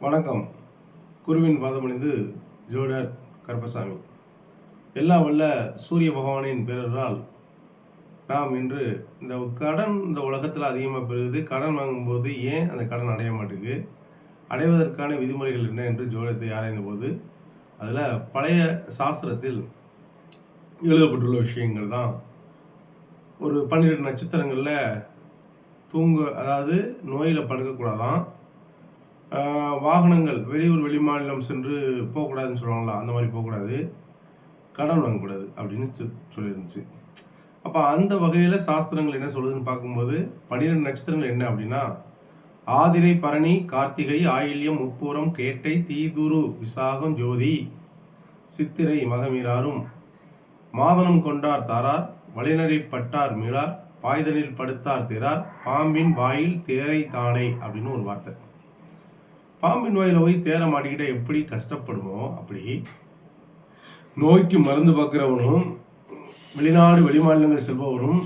வணக்கம். குருவின் பாதமணிந்து ஜோடர் கருப்பசாமி. எல்லாம் வல்ல சூரிய பகவானின் பேரரால் நாம் இன்று இந்த கடன் இந்த உலகத்தில் அதிகமாக பெறுது கடன் வாங்கும்போது ஏன் அந்த கடன் அடைய மாட்டேங்குது? அடைவதற்கான விதிமுறைகள் என்ன என்று ஜோடத்தை ஆராய்ந்த போது அதில் பழைய சாஸ்திரத்தில் எழுதப்பட்டுள்ள விஷயங்கள் தான். ஒரு பன்னிரெண்டு நட்சத்திரங்களில் தூங்க அதாவது நோயில் படுக்கக்கூடாதான் வாகனங்கள் வெளியூர் வெளிமாநிலம் சென்று போகக்கூடாதுன்னு சொல்லுவாங்களா அந்த மாதிரி போகக்கூடாது. கடன் வாங்கக்கூடாது அப்படின்னு சொல்லியிருந்துச்சு. அப்போ அந்த வகையில் சாஸ்திரங்கள் என்ன சொல்லுதுன்னு பார்க்கும்போது பன்னிரெண்டு நட்சத்திரங்கள் என்ன அப்படின்னா ஆதிரை பரணி கார்த்திகை ஆயில்யம் முப்பூரம் கேட்டை தீதுரு விசாகம் ஜோதி சித்திரை மகமீராரும் மாதனம் கொண்டார் தாரார் வழிநடை பட்டார் மீளார் பாய்தனில் படுத்தார் திறார் பாம்பின் வாயில் தேரை தானே அப்படின்னு ஒரு வார்த்தை. பாம்பின் வாயில் போய் தேர மாட்டிக்கிட்டா எப்படி கஷ்டப்படுமோ அப்படி நோய்க்கு மருந்து பார்க்குறவனும் வெளிநாடு வெளிமாநிலங்கள் செல்பவனும்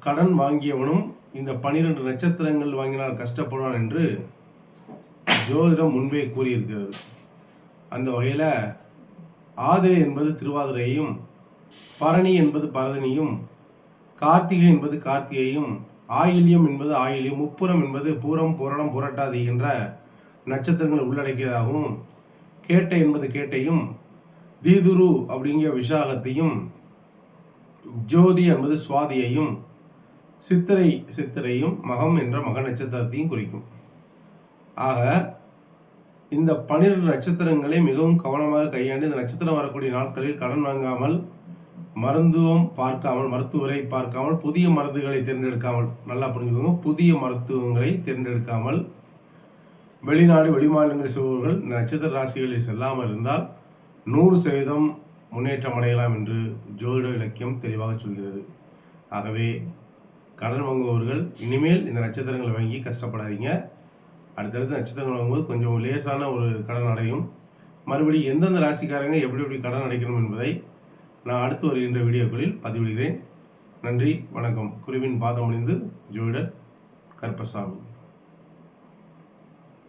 கடன் வாங்கியவனும் இந்த பனிரெண்டு நட்சத்திரங்கள் வாங்கினால் கஷ்டப்படுவான் என்று ஜோதிடம் முன்பே கூறியிருக்கிறது. அந்த வகையில் ஆதிரை என்பது திருவாதிரையையும் பரணி என்பது பரதனியும் கார்த்திகை என்பது கார்த்திகையும் ஆயில்யம் என்பது ஆயில்யம் முப்புறம் என்பது பூரம் புரணம் புரட்டாதி என்ற நட்சத்திரங்களை உள்ளடக்கியதாகவும் கேட்டை என்பது கேட்டையும் தீதுரு அப்படிங்கிற விசாகத்தையும் ஜோதி என்பது சுவாதியையும் சித்திரை சித்திரையும் மகம் என்ற மக நட்சத்திரத்தையும் குறிக்கும். ஆக இந்த பன்னிரண்டு நட்சத்திரங்களை மிகவும் கவனமாக கையாண்டு இந்த நட்சத்திரம் வரக்கூடிய நாட்களில் கடன் வாங்காமல் மருத்துவம் பார்க்காமல் மருத்துவரை பார்க்காமல் புதிய மருந்துகளை தேர்ந்தெடுக்காமல் நல்லா புரிஞ்சுக்கோங்க புதிய மருத்துவங்களை தேர்ந்தெடுக்காமல் வெளிநாடு வெளிமாநிலங்கள் செல்பவர்கள் இந்த நட்சத்திர ராசிகளில் செல்லாமல் இருந்தால் நூறு சதவீதம் முன்னேற்றம் அடையலாம் என்று ஜோதிட இலக்கியம் தெளிவாக சொல்கிறது. ஆகவே கடன் வாங்குபவர்கள் இனிமேல் இந்த நட்சத்திரங்களை வாங்கி கஷ்டப்படாதீங்க. அடுத்தடுத்து நட்சத்திரங்கள் வாங்கும்போது கொஞ்சம் லேசான ஒரு கடன் அடையும். மறுபடியும் எந்தெந்த ராசிக்காரங்க எப்படி எப்படி கடன் அடைக்கணும் என்பதை நான் அடுத்து வருகின்ற வீடியோக்களில் பதிவிடுகிறேன். நன்றி வணக்கம். குருவின் பாதம் அணிந்து ஜோதிடர் கற்பசாமி